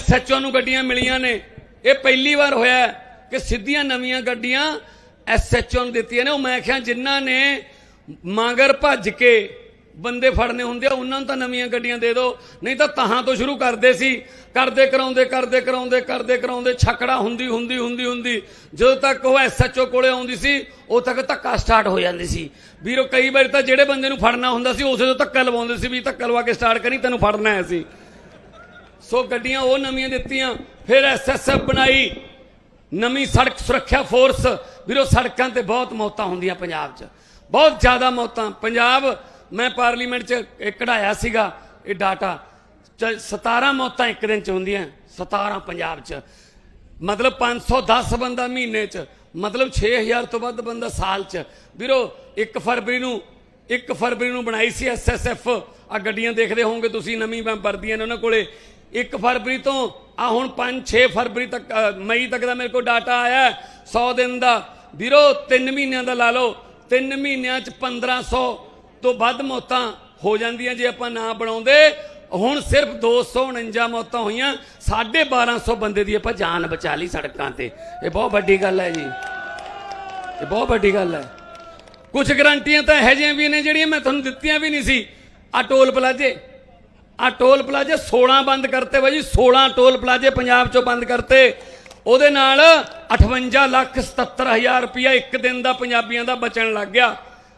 SHO ਨੂੰ ਗੱਡੀਆਂ ਮਿਲੀਆਂ ਨੇ। ਇਹ ਪਹਿਲੀ ਵਾਰ ਹੋਇਆ ਕਿ ਸਿੱਧੀਆਂ ਨਵੀਆਂ ਗੱਡੀਆਂ ਐਸਐਚਓ ਨੂੰ ਦਿੱਤੀਆਂ ਨੇ। ਉਹ ਮੈਂ ਕਿਹਾ ਜਿਨ੍ਹਾਂ ਨੇ ਮਗਰ ਭੱਜ ਕੇ ਬੰਦੇ ਫੜਨੇ ਹੁੰਦੇ ਆ, ਉਹਨਾਂ ਨੂੰ ਤਾਂ ਨਵੀਆਂ ਗੱਡੀਆਂ ਦੇ ਦਿਓ। ਨਹੀਂ ਤਾਂ ਤਹਾਂ ਤੋਂ ਸ਼ੁਰੂ ਕਰਦੇ ਸੀ। ਕਰਦੇ ਕਰਾਉਂਦੇ ਕਰਦੇ ਕਰਾਉਂਦੇ ਕਰਦੇ ਕਰਾਉਂਦੇ ਛਕੜਾ ਹੁੰਦੀ ਹੁੰਦੀ ਹੁੰਦੀ ਹੁੰਦੀ। ਜਦੋਂ ਤੱਕ ਉਹ ਐਸਐਚਓ ਕੋਲੇ ਆਉਂਦੀ ਸੀ, ਉਦੋਂ ਤੱਕ ਧੱਕਾ ਸਟਾਰਟ ਹੋ ਜਾਂਦੀ ਸੀ। ਵੀਰੋ, ਕਈ ਵਾਰ ਤਾਂ ਜਿਹੜੇ ਬੰਦੇ ਨੂੰ ਫੜਨਾ ਹੁੰਦਾ ਸੀ, ਉਸੇ ਤੋਂ ਧੱਕਾ ਲਵਾਉਂਦੇ ਸੀ ਵੀ ਧੱਕਾ ਲਵਾ ਕੇ ਸਟਾਰਟ ਕਰੀ, ਤੈਨੂੰ ਫੜਨਾ ਹੈ ਸੀ ਸੋ ਗੱਡੀਆਂ ਉਹ ਨਵੀਆਂ ਦਿੱਤੀਆਂ, ਫਿਰ ਐਸਐਸਐਫ ਬਣਾਈ। ਨਵੀਂ ਸੜਕ ਸੁਰੱਖਿਆ ਫੋਰਸ। ਵੀਰੋ, ਸੜਕਾਂ ਤੇ ਬਹੁਤ ਮੌਤਾਂ ਹੁੰਦੀਆਂ ਪੰਜਾਬ 'ਚ। ਬਹੁਤ ਜ਼ਿਆਦਾ ਮੌਤਾਂ। ਪੰਜਾਬ, ਮੈਂ ਪਾਰਲੀਮੈਂਟ 'ਚ ਕਢਾਇਆ ਸੀਗਾ, ਇਹ ਡਾਟਾ। 17 ਮੌਤਾਂ ਇੱਕ ਦਿਨ 'ਚ ਹੁੰਦੀਆਂ 17 ਪੰਜਾਬ 'ਚ। ਮਤਲਬ 510 ਬੰਦਾ ਮਹੀਨੇ 'ਚ। ਮਤਲਬ 6000 ਤੋਂ ਵੱਧ ਬੰਦਾ ਸਾਲ 'ਚ। ਵੀਰੋ 1 ਫਰਵਰੀ ਨੂੰ 1 ਫਰਵਰੀ ਨੂੰ ਬਣਾਈ ਸੀ ਐਸਐਸਐਫ ਆ ਗੱਡੀਆਂ ਦੇਖਦੇ ਹੋਵੋਗੇ ਤੁਸੀਂ, ਨਵੀਂ ਮੈਂ ਵਰਦੀਆਂ ਨੇ ਉਹਨਾਂ ਕੋਲੇ। 1 ਫਰਵਰੀ ਤੋਂ, ਆ ਹੁਣ 5-6 ਫਰਵਰੀ ਤੱਕ ਮਈ ਤੱਕ ਦਾ ਮੇਰੇ ਕੋਲ ਡਾਟਾ ਆਇਆ 100 ਦਿਨ ਦਾ। ਵੀਰੋ 3 ਮਹੀਨਿਆਂ ਦਾ ਲਾ ਲਓ। 3 ਮਹੀਨਿਆਂ 'ਚ 1500 ਤੋਂ ਵੱਧ ਮੌਤਾਂ ਹੋ ਜਾਂਦੀਆਂ ਜੇ ਆਪਾਂ ਨਾ ਬਣਾਉਂਦੇ। ਹੁਣ ਸਿਰਫ 249 ਮੌਤਾਂ ਹੋਈਆਂ। 1250 ਬੰਦੇ ਦੀ ਆਪਾਂ ਜਾਨ ਬਚਾ ਲਈ ਸੜਕਾਂ ਤੇ। ਇਹ ਬਹੁਤ ਵੱਡੀ ਗੱਲ ਹੈ ਜੀ। ਇਹ ਬਹੁਤ ਵੱਡੀ ਗੱਲ ਹੈ। ਕੁਝ ਗਰੰਟੀਆਂ ਤਾਂ ਇਹੋ ਜਿਹੀਆਂ ਵੀ ਨੇ ਜਿਹੜੀਆਂ ਮੈਂ ਤੁਹਾਨੂੰ ਦਿੱਤੀਆਂ ਵੀ ਨਹੀਂ ਸੀ। ਆ ਟੋਲ ਪਲਾਜੇ ਆ ਟੋਲ ਪਲਾਜੇ 16 ਬੰਦ ਕਰਤੇ ਬਾਈ ਜੀ 16 ਟੋਲ ਪਲਾਜੇ ਪੰਜਾਬ ਚੋਂ ਬੰਦ ਕਰਤੇ। ਉਹਦੇ ਨਾਲ 58 ਲੱਖ 77 ਹਜ਼ਾਰ ਰੁਪਇਆ ਇੱਕ ਦਿਨ ਦਾ ਪੰਜਾਬੀਆਂ ਦਾ ਬਚਣ ਲੱਗ ਗਿਆ।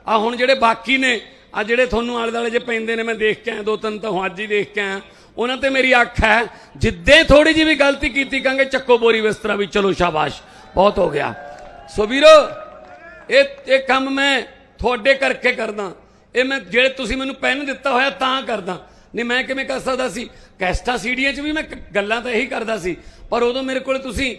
ਆ ਹੁਣ ਜਿਹੜੇ ਬਾਕੀ ਨੇ, ਆ ਜਿਹੜੇ ਤੁਹਾਨੂੰ ਆਲੇ ਦਾਲੇ ਜੇ ਪੈਂਦੇ ਨੇ, ਮੈਂ ਦੇਖ ਕੇ ਆਇਆ, ਦੋ ਤਿੰਨ ਤਾਂ ਹੁਣ ਅੱਜ ਹੀ ਦੇਖ ਕੇ ਆਇਆ। ਉਹਨਾਂ ਤੇ ਮੇਰੀ ਅੱਖ ਹੈ, ਜਿੱਦੇ ਥੋੜੀ ਜਿਹੀ ਵੀ ਗਲਤੀ ਕੀਤੀ ਕਹਾਂਗੇ, ਚੱਕੋ ਬੋਰੀ ਬਿਸਤਰਾ ਵੀ, ਚਲੋ ਸ਼ਾਬਾਸ਼, ਬਹੁਤ ਹੋ ਗਿਆ। ਸੋ ਵੀਰੋ, ਇਹ ਇਹ ਕੰਮ ਮੈਂ ਤੁਹਾਡੇ ਕਰਕੇ ਕਰਦਾ। ਇਹ ਮੈਂ, ਜਿਹੜੇ ਤੁਸੀਂ ਮੈਨੂੰ ਪੈਨ ਦਿੱਤਾ ਹੋਇਆ, ਤਾਂ ਕਰਦਾ। ਨਹੀਂ ਮੈਂ ਕਿਵੇਂ ਕਰ ਸਕਦਾ ਸੀ? ਕੈਸਟਾ ਸੀਡੀਆਂ 'ਚ ਵੀ ਮੈਂ ਗੱਲਾਂ ਤਾਂ ਇਹੀ ਕਰਦਾ ਸੀ। ਪਰ ਉਦੋਂ ਮੇਰੇ ਕੋਲ ਤੁਸੀਂ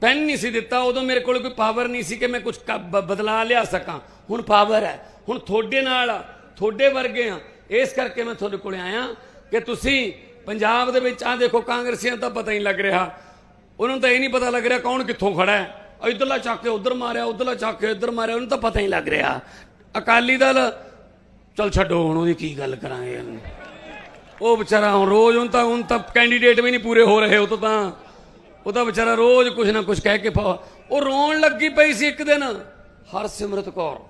ਪੈਨ ਨਹੀਂ ਸੀ ਦਿੱਤਾ ਉਦੋਂ ਮੇਰੇ ਕੋਲ ਕੋਈ ਪਾਵਰ ਨਹੀਂ ਸੀ ਕਿ ਮੈਂ ਕੁਝ ਬਦਲਾ ਲਿਆ ਸਕਾਂ। ਹੁਣ ਪਾਵਰ ਹੈ। ਹੁਣ ਤੁਹਾਡੇ ਨਾਲ ਆ, ਤੁਹਾਡੇ ਵਰਗੇ ਆ। ਇਸ ਕਰਕੇ ਮੈਂ ਤੁਹਾਡੇ ਕੋਲ ਆਇਆ ਕਿ ਤੁਸੀਂ ਪੰਜਾਬ ਦੇ ਵਿੱਚ ਆ ਦੇਖੋ ਕਾਂਗਰਸੀਆਂ ਦਾ ਪਤਾ ਹੀ ਲੱਗ ਰਿਹਾ। ਉਹਨਾਂ ਨੂੰ ਤਾਂ ਇਹ ਨਹੀਂ ਪਤਾ ਲੱਗ ਰਿਹਾ ਕੌਣ ਕਿੱਥੋਂ ਖੜਾ ਹੈ। ਇਧਰਲਾ ਚੱਕ ਕੇ ਉਧਰ ਮਾਰਿਆ ਉਧਰਲਾ ਚੱਕ ਕੇ ਇੱਧਰ ਮਾਰਿਆ ਉਹਨੂੰ ਤਾਂ ਪਤਾ ਹੀ ਲੱਗ ਰਿਹਾ। ਅਕਾਲੀ ਦਲ ਚਲ ਛੱਡੋ ਹੁਣ ਉਹਦੀ ਕੀ ਗੱਲ ਕਰਾਂਗੇ ਉਹ ਵਿਚਾਰਾ ਰੋਜ਼ ਹੁਣ ਤਾਂ ਹੁਣ ਤਾਂ ਕੈਂਡੀਡੇਟ ਵੀ ਨਹੀਂ ਪੂਰੇ ਹੋ ਰਹੇ, ਉਹ ਤੋਂ ਤਾਂ, ਉਹ ਤਾਂ ਵਿਚਾਰਾ ਰੋਜ਼ ਕੁਝ ਨਾ ਕੁਝ ਕਹਿ ਕੇ ਪਾ- ਉਹ ਰੋਣ ਲੱਗੀ ਪਈ ਸੀ ਇੱਕ ਦਿਨ। ਹਰਸਿਮਰਤ ਕੌਰ।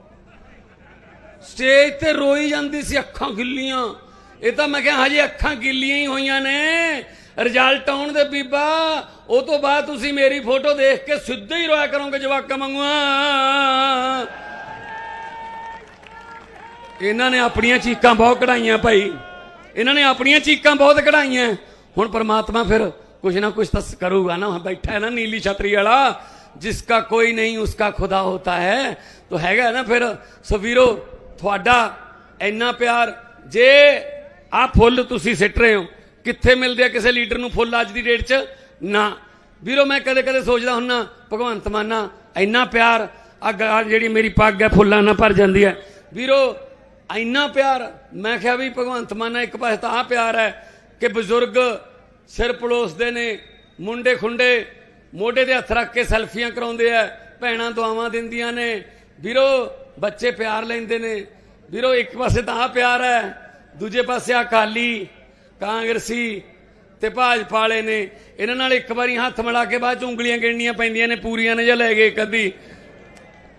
ਸਟੇਜ ਤੇ ਰੋਈ ਜਾਂਦੀ ਸੀ ਅੱਖਾਂ ਗਿੱਲੀਆਂ। ਇਹ ਤਾਂ ਮੈਂ ਕਿਹਾ ਹਜੇ ਅੱਖਾਂ ਗਿੱਲੀਆਂ ਹੀ ਹੋਈਆਂ ਨੇ। ਰਿਜ਼ਲਟ ਆਉਣ ਦੇ ਬੀਬਾ, ਉਹ ਤੋਂ ਬਾਅਦ ਤੁਸੀਂ ਮੇਰੀ ਫੋਟੋ ਦੇਖ ਕੇ ਸਿੱਧੇ ਹੀ ਰੋਇਆ ਕਰੋਗੇ ਜਵਾਕਾਂ ਵਾਂਗੂਆਂ ਇਹਨਾਂ ਨੇ ਆਪਣੀਆਂ ਚੀਕਾਂ ਬਹੁਤ ਕਢਾਈਆਂ ਭਾਈ। ਇਹਨਾਂ ਨੇ ਆਪਣੀਆਂ ਚੀਕਾਂ ਬਹੁਤ ਕਢਾਈਆਂ। ਹੁਣ ਪਰਮਾਤਮਾ ਫਿਰ ਕੁਛ ਨਾ ਕੁਛ ਤਾਂ ਕਰੂਗਾ ਨਾ। ਬੈਠਾ ਹੈ ਨਾ ਨੀਲੀ ਛਤਰੀ ਵਾਲਾ, ਜਿਸਕਾ ਕੋਈ ਨਹੀਂ, ਉਸਕਾ ਖੁਦਾ ਹੋਤਾ ਹੈ। ਤੋ ਹੈਗਾ ਨਾ ਫਿਰ, ਸੋ ਵੀਰੋ, ਤੁਹਾਡਾ ਇੰਨਾ ਪਿਆਰ, ਜੇ ਆ ਫੁੱਲ ਤੁਸੀਂ ਸਿੱਟ ਰਹੇ ਹੋ, ਕਿੱਥੇ ਮਿਲਦੇ ਆ ਕਿਸੇ ਲੀਡਰ ਨੂੰ ਫੁੱਲ ਅੱਜ ਦੀ ਡੇਟ 'ਚ? ਨਾ। ਵੀਰੋ, ਮੈਂ ਕਦੇ ਕਦੇ ਸੋਚਦਾ ਹੁੰਨਾ, ਭਗਵੰਤ ਮਾਨਾ ਇੰਨਾ ਪਿਆਰ, ਆ ਜਿਹੜੀ ਮੇਰੀ ਪੱਗ ਹੈ, ਫੁੱਲਾਂ ਨਾਲ ਭਰ ਜਾਂਦੀ ਹੈ। ਵੀਰੋ ਇੰਨਾ ਪਿਆਰ, ਮੈਂ ਕਿਹਾ ਵੀ ਭਗਵੰਤ ਮਾਨਾ ਇੱਕ ਪਾਸੇ ਤਾਂ ਆ ਪਿਆਰ ਹੈ ਕਿ ਬਜ਼ੁਰਗ ਸਿਰ ਪਲੋਸਦੇ ਨੇ, ਮੁੰਡੇ ਖੁੰਡੇ, ਮੋਢੇ ਤੇ ਹੱਥ ਰੱਖ ਕੇ ਸੈਲਫੀਆਂ ਕਰਾਉਂਦੇ ਆ, ਭੈਣਾਂ ਦੁਆਵਾਂ ਦਿੰਦੀਆਂ ਨੇ। ਵੀਰੋ, ਬੱਚੇ ਪਿਆਰ ਲੈਂਦੇ ਨੇ। ਵੀਰੋ, ਇੱਕ ਪਾਸੇ ਤਾਂ ਆ ਪਿਆਰ ਹੈ, ਦੂਜੇ ਪਾਸੇ ਅਕਾਲੀ, ਕਾਂਗਰਸੀ ਤੇ ਭਾਜਪਾ ਵਾਲੇ ਨੇ। ਇਹਨਾਂ ਨਾਲ ਇੱਕ ਵਾਰੀ ਹੱਥ ਮਿਲਾ ਕੇ ਬਾਅਦ ਚ ਉਂਗਲੀਆਂ ਗਿਣਨੀਆਂ ਪੈਂਦੀਆਂ ਨੇ, ਪੂਰੀਆਂ ਨੇ ਜਾਂ ਲੈ ਗਏ ਕਦੀ।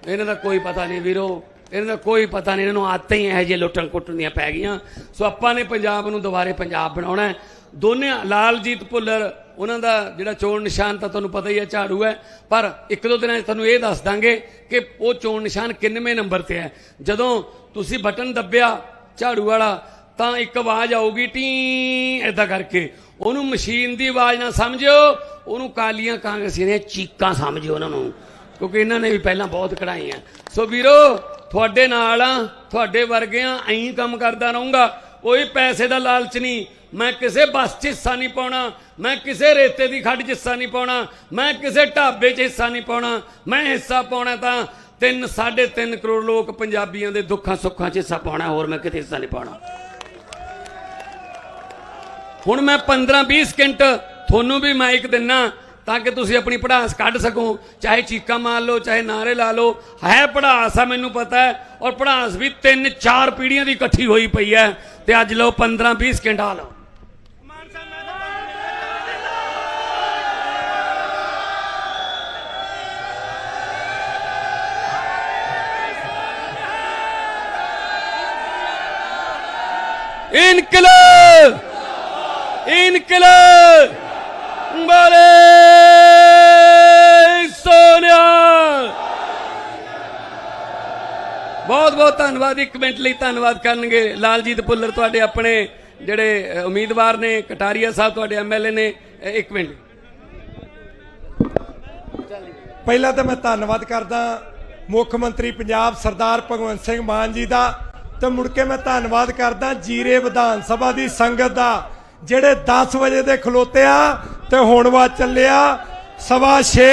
ਇਹਨਾਂ ਦਾ ਕੋਈ ਪਤਾ ਨਹੀਂ ਵੀਰੋ। ਇਹਨਾਂ ਦਾ ਕੋਈ ਪਤਾ ਨਹੀਂ, ਇਹਨਾਂ ਨੂੰ ਆਦਤਾਂ ਹੀ ਇਹੋ ਜਿਹੇ ਲੁੱਟਣ ਕੁੱਟਣ ਦੀਆਂ ਪੈ ਗਈਆਂ। ਸੋ ਆਪਾਂ ਨੇ ਪੰਜਾਬ ਨੂੰ ਦੁਬਾਰੇ ਪੰਜਾਬ ਬਣਾਉਣਾ ਦੋਨੇ ਲਾਲਜੀਤ ਭੁੱਲਰ, ਉਹਨਾਂ ਦਾ ਜਿਹੜਾ ਚੋਣ ਨਿਸ਼ਾਨ ਤਾਂ ਤੁਹਾਨੂੰ ਪਤਾ ਹੀ ਹੈ, ਝਾੜੂ ਹੈ। ਪਰ ਇੱਕ ਦੋ ਦਿਨਾਂ 'ਚ ਤੁਹਾਨੂੰ ਇਹ ਦੱਸ ਦਾਂਗੇ ਕਿ ਉਹ ਚੋਣ ਨਿਸ਼ਾਨ ਕਿੰਨਵੇਂ ਨੰਬਰ ਤੇ ਹੈ। ਜਦੋਂ ਤੁਸੀਂ ਬਟਨ ਦੱਬਿਆ ਝਾੜੂ ਵਾਲਾ, ਤਾਂ ਇੱਕ ਆਵਾਜ਼ ਆਊਗੀ, ਟੀ ਐਦਾਂ ਕਰਕੇ। ਉਹਨੂੰ ਮਸ਼ੀਨ ਦੀ ਆਵਾਜ਼ ਨਾ ਸਮਝਿਓ, ਉਹਨੂੰ ਕਾਲੀਆਂ ਕਾਂਗਰਸੀਆਂ ਦੀਆਂ ਚੀਕਾਂ ਸਮਝਿਓ ਉਹਨਾਂ ਨੂੰ, ਕਿਉਂਕਿ ਇਹਨਾਂ ਨੇ ਵੀ ਪਹਿਲਾਂ ਬਹੁਤ ਕਢਾਈਆਂ। ਸੋ ਵੀਰੋ ਤੁਹਾਡੇ ਨਾਲ ਆ, ਤੁਹਾਡੇ ਵਰਗਿਆਂ ਐਂ ਕੰਮ ਕਰਦਾ ਰਹੂੰਗਾ। ਕੋਈ ਪੈਸੇ ਦਾ ਲਾਲਚ ਨਹੀਂ। ਮੈਂ ਕਿਸੇ ਬੱਸ 'ਚ ਹਿੱਸਾ ਨਹੀਂ ਪਾਉਣਾ। ਮੈਂ ਕਿਸੇ ਰੇਤੇ ਦੀ ਖੱਡ 'ਚ ਹਿੱਸਾ ਨਹੀਂ ਪਾਉਣਾ। ਮੈਂ ਕਿਸੇ ਢਾਬੇ 'ਚ ਹਿੱਸਾ ਨਹੀਂ ਪਾਉਣਾ। ਮੈਂ ਹਿੱਸਾ ਪਾਉਣਾ ਤਾਂ 3 3.5 ਕਰੋੜ ਲੋਕ ਪੰਜਾਬੀਆਂ ਦੇ ਦੁੱਖਾਂ ਸੁੱਖਾਂ 'ਚ ਹਿੱਸਾ ਪਾਉਣਾ। ਹੋਰ ਮੈਂ ਕਿਤੇ ਹਿੱਸਾ ਨਹੀਂ ਪਾਉਣਾ। ਹੁਣ ਮੈਂ 15-20 ਸਕਿੰਟ ਤੁਹਾਨੂੰ ਵੀ ਮਾਈਕ ਦਿੰਨਾ। ਤਾਂ ਕਿ ਤੁਸੀਂ ਆਪਣੀ ਪੜਾਸ ਕੱਢ ਸਕੋ। ਚਾਹੇ ਚੀਕਾ ਮਾਰ ਲਓ, ਚਾਹੇ ਨਾਰੇ ਲਾ ਲਓ। ਹੈ ਪੜਾਸ ਆ, ਮੈਨੂੰ ਪਤਾ ਹੈ। ਔਰ ਪੜਾਸ ਵੀ ਤਿੰਨ ਚਾਰ ਪੀੜ੍ਹੀਆਂ ਦੀ ਇਕੱਠੀ ਹੋਈ ਪਈ ਹੈ। ਤੇ ਅੱਜ ਲਓ 15 20 ਸਕਿੰਟ ਆ ਲਓ। ਇਨਕਲਾਬ! ਇਨਕਲਾਬ! ਬੋਲੇ ਬਹੁਤ ਬਹੁਤ ਧੰਨਵਾਦ, ਇੱਕ ਮਿੰਟ ਲਈ ਧੰਨਵਾਦ ਕਰਨਗੇ। ਲਾਲਜੀਤ ਭੁੱਲਰ ਤੁਹਾਡੇ ਆਪਣੇ ਜਿਹੜੇ ਉਮੀਦਵਾਰ ਨੇ, ਕਟਾਰੀਆ ਸਾਹਿਬ ਤੁਹਾਡੇ ਐਮਐਲਏ ਨੇ। ਇੱਕ ਮਿੰਟ। ਪਹਿਲਾਂ ਤਾਂ ਮੈਂ ਧੰਨਵਾਦ ਕਰਦਾ ਮੁੱਖ ਮੰਤਰੀ ਪੰਜਾਬ ਸਰਦਾਰ ਭਗਵੰਤ ਸਿੰਘ ਮਾਨ ਜੀ ਦਾ ਤੇ ਮੁੜ ਕੇ ਮੈਂ ਧੰਨਵਾਦ ਕਰਦਾ ਜੀਰੇ ਵਿਧਾਨ ਸਭਾ ਦੀ ਸੰਗਤ ਦਾ, ਜਿਹੜੇ 10 ਵਜੇ ਦੇ ਖਲੋਤੇ ਆ ਤੇ ਹੁਣ ਵਾ ਚੱਲਿਆ ਸਵਾ 6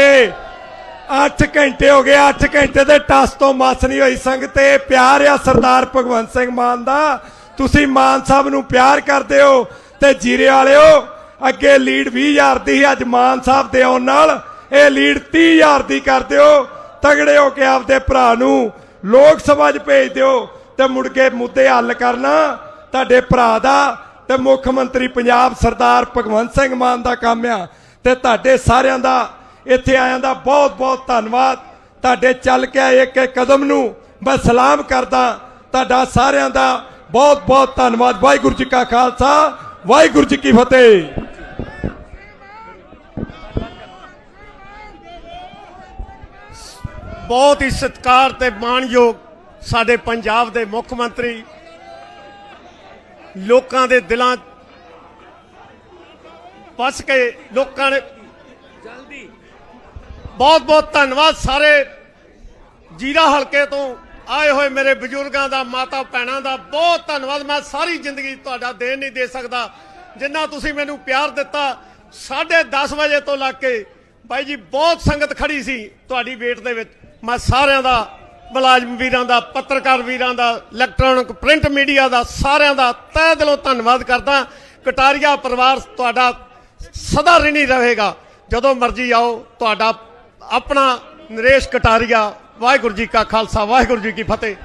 8 ਘੰਟੇ ਹੋ ਗਏ 8 ਘੰਟੇ ਦੇ ਟਸ ਤੋਂ ਮਸ ਨਹੀਂ ਹੋਈ ਸੰਗਤ ਤੇ ਪਿਆਰ ਆ ਸਰਦਾਰ ਭਗਵੰਤ ਸਿੰਘ ਮਾਨ ਦਾ। ਤੁਸੀਂ ਮਾਨ ਸਾਹਿਬ ਨੂੰ ਪਿਆਰ ਕਰਦੇ ਹੋ ਤੇ ਜੀਰੇ ਵਾਲਿਓ ਅੱਗੇ ਲੀਡ 20000 ਦੀ ਸੀ, ਅੱਜ ਮਾਨ ਸਾਹਿਬ ਦੇ ਆਉਣ ਨਾਲ। ਇਹ ਲੀਡ 30000 ਦੀ ਕਰ ਦਿਓ ਤਗੜੇ ਹੋ ਕੇ ਆਪਦੇ ਭਰਾ ਨੂੰ ਲੋਕ ਸਭਾ 'ਚ ਭੇਜ ਦਿਓ ਤੇ ਮੁੜ ਕੇ ਮੁੱਦੇ ਹੱਲ ਕਰਨਾ। ਤੁਹਾਡੇ ਭਰਾ ਦਾ ਤੇ ਮੁੱਖ ਮੰਤਰੀ ਪੰਜਾਬ ਸਰਦਾਰ ਭਗਵੰਤ ਸਿੰਘ ਮਾਨ ਦਾ ਕੰਮ ਆ ਤੇ ਤੁਹਾਡੇ ਸਾਰਿਆਂ ਦਾ ਇੱਥੇ ਆਇਆਂ ਦਾ ਬਹੁਤ ਬਹੁਤ ਧੰਨਵਾਦ। ਤੁਹਾਡੇ ਚੱਲ ਕੇ ਆਏ ਇੱਕ ਇੱਕ ਕਦਮ ਨੂੰ ਮੈਂ ਸਲਾਮ ਕਰਦਾ। ਤੁਹਾਡਾ ਸਾਰਿਆਂ ਦਾ ਬਹੁਤ ਬਹੁਤ ਧੰਨਵਾਦ। ਵਾਹਿਗੁਰੂ ਜੀ ਕਾ ਖਾਲਸਾ ਵਾਹਿਗੁਰੂ ਜੀ ਕੀ ਫਤਿਹ। ਬਹੁਤ ਹੀ ਸਤਿਕਾਰ ਤੇ ਮਾਣਯੋਗ ਸਾਡੇ ਪੰਜਾਬ ਦੇ ਮੁੱਖ ਮੰਤਰੀ ਲੋਕਾਂ ਦੇ ਦਿਲਾਂ ਵਸ ਕੇ ਲੋਕਾਂ ਨੇ ਜਲਦੀ। ਬਹੁਤ ਬਹੁਤ ਧੰਨਵਾਦ ਸਾਰੇ ਜੀਰਾ ਹਲਕੇ ਤੋਂ ਆਏ ਹੋਏ ਮੇਰੇ ਬਜ਼ੁਰਗਾਂ ਦਾ, ਮਾਤਾ ਭੈਣਾਂ ਦਾ, ਬਹੁਤ ਧੰਨਵਾਦ। ਮੈਂ ਸਾਰੀ ਜ਼ਿੰਦਗੀ ਤੁਹਾਡਾ ਦੇਣ ਨਹੀਂ ਦੇ ਸਕਦਾ। ਜਿੰਨਾ ਤੁਸੀਂ ਮੈਨੂੰ ਪਿਆਰ ਦਿੱਤਾ 10:30 ਵਜੇ ਤੋਂ ਲੱਗ ਕੇ ਬਾਈ ਜੀ ਬਹੁਤ ਸੰਗਤ ਖੜੀ ਸੀ ਤੁਹਾਡੀ ਵੇਟ ਦੇ ਵਿੱਚ। ਮੈਂ ਸਾਰਿਆਂ ਦਾ, ਮੁਲਾਜ਼ਮ ਵੀਰਾਂ ਦਾ, ਪੱਤਰਕਾਰ ਵੀਰਾਂ ਦਾ ਇਲੈਕਟ੍ਰੋਨਿਕ ਪ੍ਰਿੰਟ ਮੀਡੀਆ ਦਾ, ਸਾਰਿਆਂ ਦਾ ਤਹਿ ਦਿਲੋਂ ਧੰਨਵਾਦ ਕਰਦਾ। ਕਟਾਰੀਆ ਪਰਿਵਾਰ ਤੁਹਾਡਾ ਸਦਾ ਰਿਣੀ ਰਹੇਗਾ। ਜਦੋਂ ਮਰਜ਼ੀ ਆਓ, ਤੁਹਾਡਾ ਆਪਣਾ ਨਰੇਸ਼ ਕਟਾਰੀਆ ਵਾਹਿਗੁਰੂ ਜੀ ਕਾ ਖਾਲਸਾ ਵਾਹਿਗੁਰੂ ਜੀ ਕੀ ਫਤਿਹ।